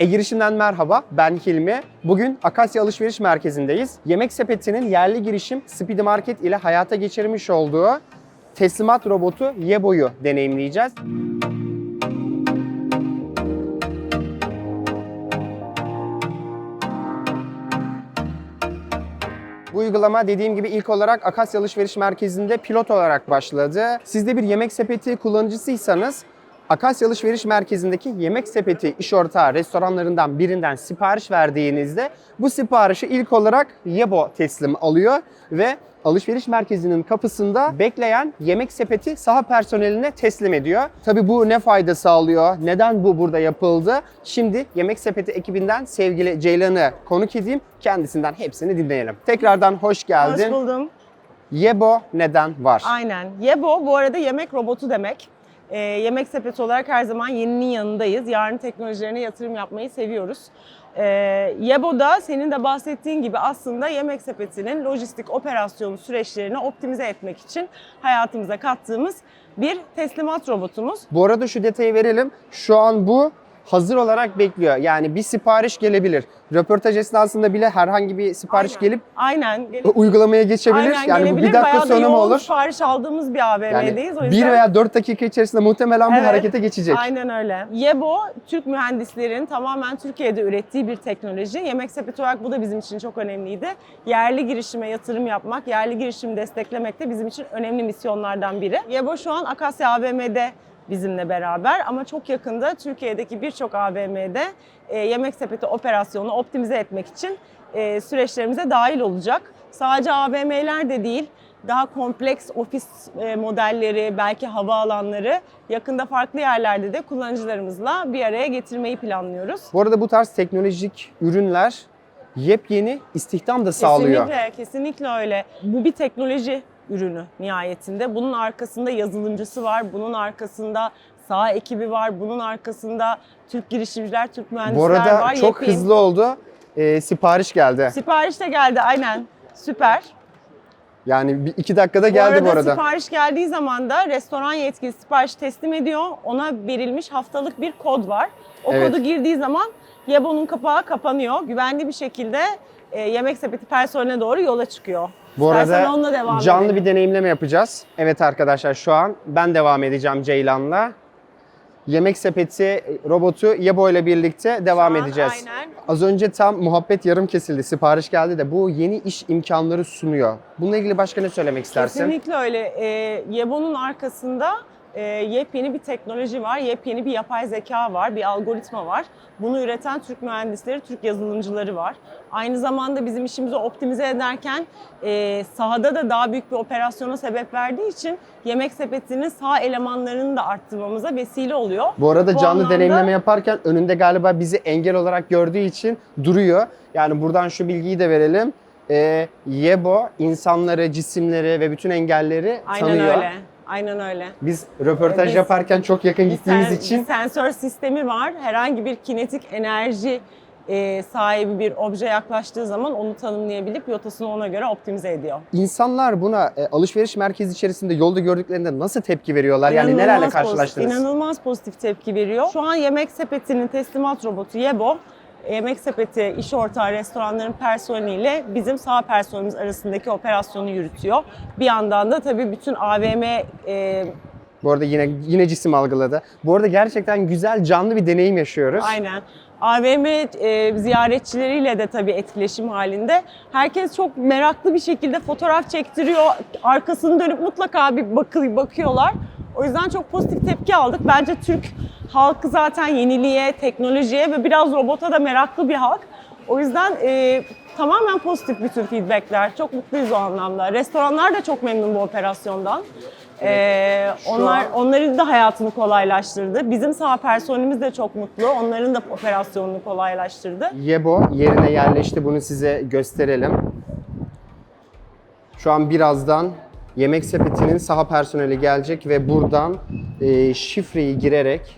E-Girişim'den merhaba, ben Hilmi. Bugün Akasya Alışveriş Merkezi'ndeyiz. Yemek Sepeti'nin yerli girişim Speedy Market ile hayata geçirmiş olduğu teslimat robotu Yebo'yu deneyimleyeceğiz. Bu uygulama dediğim gibi ilk olarak Akasya Alışveriş Merkezi'nde pilot olarak başladı. Siz de bir yemek sepeti kullanıcısıysanız Akasya Alışveriş Merkezi'ndeki yemek sepeti iş ortağı restoranlarından birinden sipariş verdiğinizde bu siparişi ilk olarak Yebo teslim alıyor ve alışveriş merkezinin kapısında bekleyen yemek sepeti saha personeline teslim ediyor. Tabi bu ne fayda sağlıyor? Neden bu burada yapıldı? Şimdi yemek sepeti ekibinden sevgili Ceylan'ı konuk edeyim. Kendisinden hepsini dinleyelim. Tekrardan hoş geldin. Hoş buldum. Yebo neden var? Aynen. Yebo bu arada yemek robotu demek. Ee, yemek sepeti olarak her zaman yeninin yanındayız. Yarın teknolojilerine yatırım yapmayı seviyoruz. Ee, Yebo da senin de bahsettiğin gibi aslında yemek sepetinin lojistik operasyonu süreçlerini optimize etmek için hayatımıza kattığımız bir teslimat robotumuz. Bu arada şu detayı verelim. Şu an bu hazır olarak bekliyor. Yani bir sipariş gelebilir. Röportaj esnasında bile herhangi bir sipariş Aynen. gelip Aynen. gelip- uygulamaya geçebilir. Aynen yani bu bir dakika Bayağı sonra mı olur? sipariş aldığımız bir AVM'deyiz. o Yani yüzden... bir veya dört dakika içerisinde muhtemelen bu Evet. harekete geçecek. Aynen öyle. Yebo, Türk mühendislerin tamamen Türkiye'de ürettiği bir teknoloji. Yemek sepeti olarak bu da bizim için çok önemliydi. Yerli girişime yatırım yapmak, yerli girişimi desteklemek de bizim için önemli misyonlardan biri. Yebo şu an Akasya AVM'de bizimle beraber ama çok yakında Türkiye'deki birçok AVM'de e, yemek sepeti operasyonunu optimize etmek için e, süreçlerimize dahil olacak. Sadece AVM'ler de değil, daha kompleks ofis e, modelleri, belki havaalanları yakında farklı yerlerde de kullanıcılarımızla bir araya getirmeyi planlıyoruz. Bu arada bu tarz teknolojik ürünler yepyeni istihdam da sağlıyor. Kesinlikle, kesinlikle öyle. Bu bir teknoloji ürünü nihayetinde. Bunun arkasında yazılımcısı var, bunun arkasında sağ ekibi var, bunun arkasında Türk girişimciler, Türk mühendisler Bu arada var. çok Yepyeni- hızlı oldu. Ee, sipariş geldi. Sipariş de geldi aynen. Süper. Yani bir iki dakikada geldi bu arada. sipariş geldiği zaman da restoran yetkilisi sipariş teslim ediyor. Ona verilmiş haftalık bir kod var. O Evet. kodu girdiği zaman Yebo'nun kapağı kapanıyor. Güvenli bir şekilde e, yemek sepeti personeline doğru yola çıkıyor. Bu İstersen arada onunla devam canlı edelim. bir deneyimleme yapacağız. Evet arkadaşlar şu an ben devam edeceğim Ceylan'la. Yemek sepeti robotu Yebo ile birlikte devam Şu an edeceğiz. Aynen. Az önce tam muhabbet yarım kesildi. Sipariş geldi de bu yeni iş imkanları sunuyor. Bununla ilgili başka ne söylemek istersin? Kesinlikle öyle. E, Yebo'nun arkasında e, yepyeni bir teknoloji var, yepyeni bir yapay zeka var, bir algoritma var. Bunu üreten Türk mühendisleri, Türk yazılımcıları var. Aynı zamanda bizim işimizi optimize ederken e, sahada da daha büyük bir operasyona sebep verdiği için yemek sepetinin sağ elemanlarını da arttırmamıza vesile oluyor. Bu arada Bu canlı anlamda- deneyimleme yaparken önünde galiba bizi engel olarak gördüğü için duruyor. Yani buradan şu bilgiyi de verelim. Ee, Yebo insanları, cisimleri ve bütün engelleri Aynen tanıyor. öyle. Aynen öyle. Biz röportaj Biz- yaparken çok yakın gittiğimiz sen- için sensör sistemi var. Herhangi bir kinetik enerji e, sahibi bir obje yaklaştığı zaman onu tanımlayabilip rotasını ona göre optimize ediyor. insanlar buna e, alışveriş merkezi içerisinde yolda gördüklerinde nasıl tepki veriyorlar? Yani İnanılmaz nelerle pozitif- karşılaştınız? İnanılmaz pozitif tepki veriyor. Şu an yemek sepetinin teslimat robotu Yebo, yemek sepeti iş ortağı restoranların personeliyle bizim sağ personelimiz arasındaki operasyonu yürütüyor. Bir yandan da tabii bütün AVM e, Bu arada yine yine cisim algıladı. Bu arada gerçekten güzel canlı bir deneyim yaşıyoruz. Aynen. AVM e, ziyaretçileriyle de tabii etkileşim halinde. Herkes çok meraklı bir şekilde fotoğraf çektiriyor. Arkasını dönüp mutlaka bir bakı, bakıyorlar. O yüzden çok pozitif tepki aldık. Bence Türk halkı zaten yeniliğe, teknolojiye ve biraz robota da meraklı bir halk. O yüzden e, tamamen pozitif bütün feedbackler. Çok mutluyuz o anlamda. Restoranlar da çok memnun bu operasyondan. Ee, onlar an- onların da hayatını kolaylaştırdı. Bizim sağ personelimiz de çok mutlu. Onların da operasyonunu kolaylaştırdı. Yebo yerine yerleşti. Bunu size gösterelim. Şu an birazdan yemek sepetinin saha personeli gelecek ve buradan e, şifreyi girerek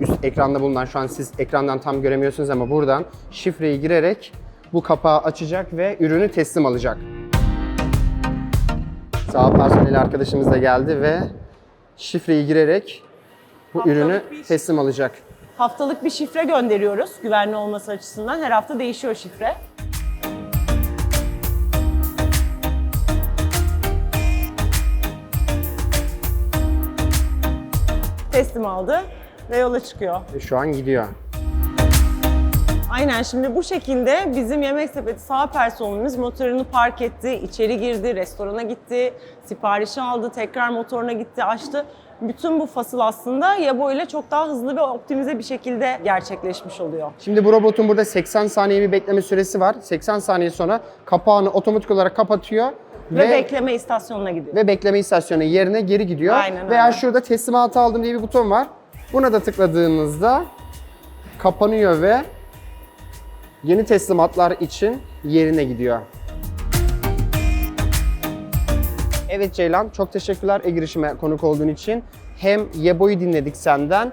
üst ekranda bulunan şu an siz ekrandan tam göremiyorsunuz ama buradan şifreyi girerek bu kapağı açacak ve ürünü teslim alacak. Saha personeli arkadaşımız da geldi ve şifreyi girerek bu Haftalık ürünü bir teslim alacak. Haftalık bir şifre gönderiyoruz güvenli olması açısından. Her hafta değişiyor şifre. Teslim aldı ve yola çıkıyor. Ve Şu an gidiyor. Aynen şimdi bu şekilde bizim yemek sepeti sağ personelimiz motorunu park etti, içeri girdi, restorana gitti, siparişi aldı, tekrar motoruna gitti, açtı. Bütün bu fasıl aslında Yabo ile çok daha hızlı ve optimize bir şekilde gerçekleşmiş oluyor. Şimdi bu robotun burada 80 saniye bir bekleme süresi var. 80 saniye sonra kapağını otomatik olarak kapatıyor Ve, bekleme istasyonuna gidiyor. ve bekleme istasyonu yerine geri gidiyor. Aynen Veya öyle. şurada teslimatı aldım diye bir buton var. Buna da tıkladığınızda kapanıyor ve yeni teslimatlar için yerine gidiyor. Evet Ceylan, çok teşekkürler e-girişime konuk olduğun için. Hem Yebo'yu dinledik senden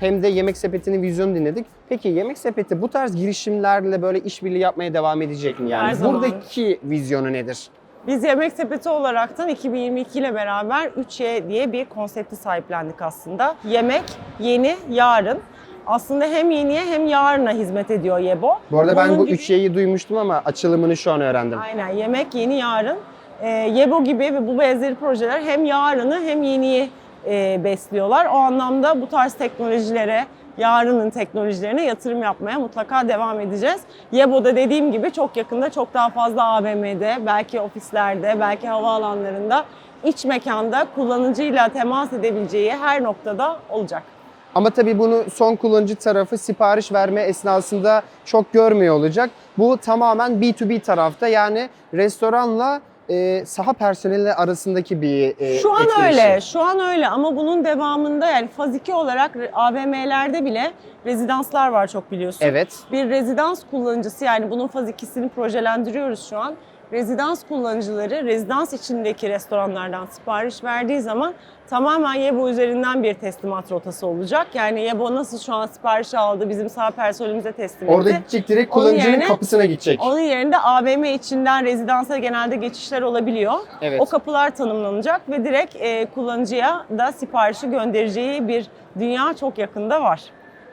hem de Yemek Sepeti'nin vizyonu dinledik. Peki Yemek Sepeti bu tarz girişimlerle böyle işbirliği yapmaya devam edecek mi? Yani Her zaman. buradaki vizyonu nedir? Biz Yemek Sepeti olaraktan 2022 ile beraber 3Y diye bir konsepti sahiplendik aslında. Yemek, yeni, yarın. Aslında hem yeniye hem yarına hizmet ediyor Yebo. Bu arada ben bu gibi- üç Y'yi duymuştum ama açılımını şu an öğrendim. Aynen yemek yeni yarın. Ee, Yebo gibi ve bu benzeri projeler hem yarını hem yeniyi e, besliyorlar. O anlamda bu tarz teknolojilere, yarının teknolojilerine yatırım yapmaya mutlaka devam edeceğiz. Yebo'da dediğim gibi çok yakında çok daha fazla AVM'de, belki ofislerde, belki havaalanlarında, iç mekanda kullanıcıyla temas edebileceği her noktada olacak. Ama tabii bunu son kullanıcı tarafı sipariş verme esnasında çok görmüyor olacak. Bu tamamen B2B tarafta yani restoranla e, saha personeli arasındaki bir e, Şu an etkileşim. öyle, şu an öyle ama bunun devamında yani faz 2 olarak AVM'lerde bile rezidanslar var çok biliyorsun. Evet. Bir rezidans kullanıcısı yani bunun faz 2'sini projelendiriyoruz şu an. Rezidans kullanıcıları rezidans içindeki restoranlardan sipariş verdiği zaman tamamen Yebo üzerinden bir teslimat rotası olacak. Yani Yebo nasıl şu an sipariş aldı bizim sağ personelimize teslim etti. Orada gidecek direkt Onun kullanıcının yerine- kapısına gidecek. Onun yerinde AVM içinden rezidansa genelde geçişler olabiliyor. Evet. O kapılar tanımlanacak ve direkt e, kullanıcıya da siparişi göndereceği bir dünya çok yakında var.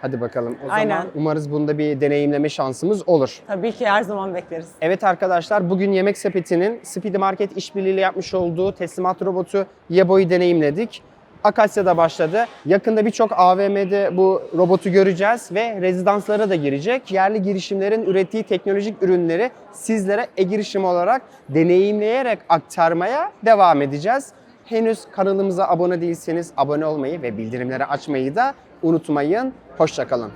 Hadi bakalım. O Aynen. zaman umarız bunda bir deneyimleme şansımız olur. Tabii ki her zaman bekleriz. Evet arkadaşlar bugün Yemek Sepeti'nin Speedy Market işbirliğiyle yapmış olduğu teslimat robotu Yebo'yu deneyimledik. Akasya'da başladı. Yakında birçok AVM'de bu robotu göreceğiz ve rezidanslara da girecek. Yerli girişimlerin ürettiği teknolojik ürünleri sizlere e-girişim olarak deneyimleyerek aktarmaya devam edeceğiz. Henüz kanalımıza abone değilseniz abone olmayı ve bildirimleri açmayı da unutmayın. Hoşçakalın.